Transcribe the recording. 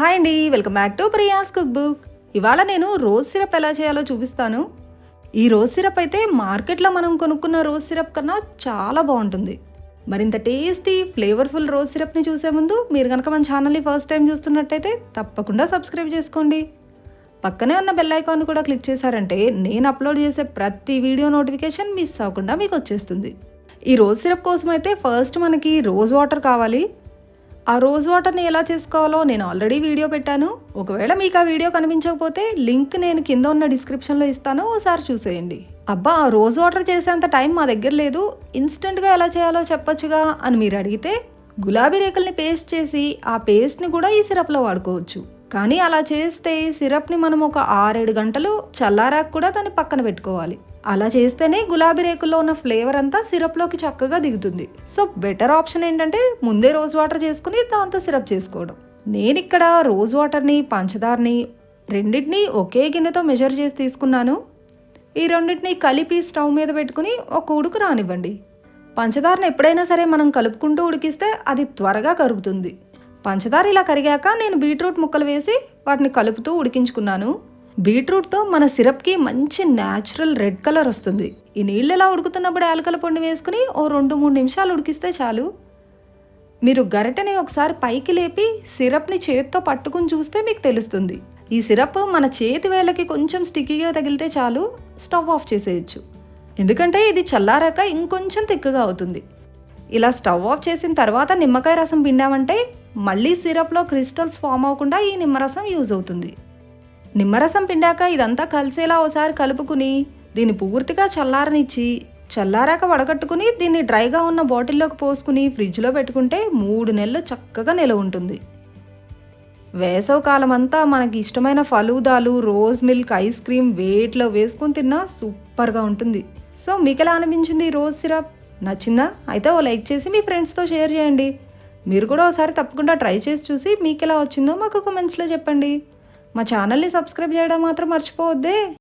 Hi అండి welcome back to Priya's cook book. ఇవాళ నేను రోజ్ సిరప్ ఎలా చేయాలో చూపిస్తాను. ఈ రోజ్ సిరప్ అయితే మార్కెట్లో మనం కొనుక్కున్న రోజ్ సిరప్ కన్నా చాలా బాగుంటుంది. మరింత టేస్టీ ఫ్లేవర్ఫుల్ రోజ్ సిరప్ని చూసే ముందు మీరు కనుక మన ఛానల్ని ఫస్ట్ టైం చూస్తున్నట్టయితే తప్పకుండా సబ్స్క్రైబ్ చేసుకోండి. పక్కనే ఉన్న బెల్ ఐకాన్ కూడా క్లిక్ చేశారంటే నేను అప్లోడ్ చేసే ప్రతి వీడియో నోటిఫికేషన్ మిస్ అవ్వకుండా మీకు వచ్చేస్తుంది. ఈ రోజ్ సిరప్ కోసం అయితే ఫస్ట్ మనకి రోజ్ వాటర్ కావాలి. ఆ రోజ్ వాటర్ని ఎలా చేసుకోవాలో నేను ఆల్రెడీ వీడియో పెట్టాను. ఒకవేళ మీకు ఆ వీడియో కనిపించకపోతే లింక్ నేను కింద ఉన్న డిస్క్రిప్షన్లో ఇస్తాను. ఓసారి చూసేయండి. అబ్బా ఆ రోజ్ వాటర్ చేసేంత టైం మా దగ్గర లేదు. ఇన్స్టెంట్గా ఎలా చేయాలో చెప్పొచ్చుగా అని మీరు అడిగితే గులాబీ రేకుల్ని పేస్ట్ చేసి ఆ పేస్ట్ని కూడా ఈ సిరప్లో వాడుకోవచ్చు. కానీ అలా చేస్తే సిరప్ని మనం ఒక ఆరేడు గంటలు చల్లారాక కూడా దాన్ని పక్కన పెట్టుకోవాలి. అలా చేస్తేనే గులాబీ రేకుల్లో ఉన్న ఫ్లేవర్ అంతా సిరప్లోకి చక్కగా దిగుతుంది. సో బెటర్ ఆప్షన్ ఏంటంటే ముందే రోజ్ వాటర్ చేసుకుని దాంతో సిరప్ చేసుకోవడం. నేను ఇక్కడ రోజ్ వాటర్ని పంచదారని రెండింటినీ ఒకే గిన్నెతో మెజర్ చేసి తీసుకున్నాను. ఈ రెండింటిని కలిపి స్టవ్ మీద పెట్టుకుని ఒక ఉడుకు రానివ్వండి. పంచదారని ఎప్పుడైనా సరే మనం కలుపుకుంటూ ఉడికిస్తే అది త్వరగా కరుగుతుంది. పంచదార ఇలా కరిగాక నేను బీట్రూట్ ముక్కలు వేసి వాటిని కలుపుతూ ఉడికించుకున్నాను. బీట్రూట్తో మన సిరప్కి మంచి న్యాచురల్ రెడ్ కలర్ వస్తుంది. ఈ నీళ్ళు ఎలా ఉడుకుతున్నప్పుడు యాలకల పొండి వేసుకుని ఓ రెండు మూడు నిమిషాలు ఉడికిస్తే చాలు. మీరు గరిటెని ఒకసారి పైకి లేపి సిరప్ని చేత్తో పట్టుకుని చూస్తే మీకు తెలుస్తుంది. ఈ సిరప్ మన చేతి వేళ్ళకి కొంచెం స్టిక్కీగా తగిలితే చాలు స్టవ్ ఆఫ్ చేసేయచ్చు. ఎందుకంటే ఇది చల్లారాక ఇంకొంచెం తిక్కగా అవుతుంది. ఇలా స్టవ్ ఆఫ్ చేసిన తర్వాత నిమ్మకాయ రసం పిండామంటే మళ్ళీ సిరప్లో క్రిస్టల్స్ ఫామ్ అవ్వకుండా ఈ నిమ్మరసం యూజ్ అవుతుంది. నిమ్మరసం పిండాక ఇదంతా కలిసేలా ఒకసారి కలుపుకుని దీన్ని పూర్తిగా చల్లారనిచ్చి చల్లారాక వడకట్టుకుని దీన్ని డ్రైగా ఉన్న బాటిల్లోకి పోసుకుని ఫ్రిడ్జ్లో పెట్టుకుంటే మూడు నెలలు చక్కగా నిలవ ఉంటుంది. వేసవకాలం అంతా మనకి ఇష్టమైన ఫలూదాలు రోజ్ మిల్క్ ఐస్ క్రీమ్ వేట్లో వేసుకొని తిన్నా సూపర్గా ఉంటుంది. సో మీకు ఎలా అనిపించింది రోజ్ సిరప్? నచ్చిందా? అయితే ఓ లైక్ చేసి మీ ఫ్రెండ్స్తో షేర్ చేయండి. మీరు కూడా ఒకసారి తప్పకుండా ట్రై చేసి చూసి మీకు ఎలా వచ్చిందో మాకు కామెంట్స్లో చెప్పండి. మా ఛానల్ని సబ్స్క్రైబ్ చేయడం మాత్రం మర్చిపోవద్దే.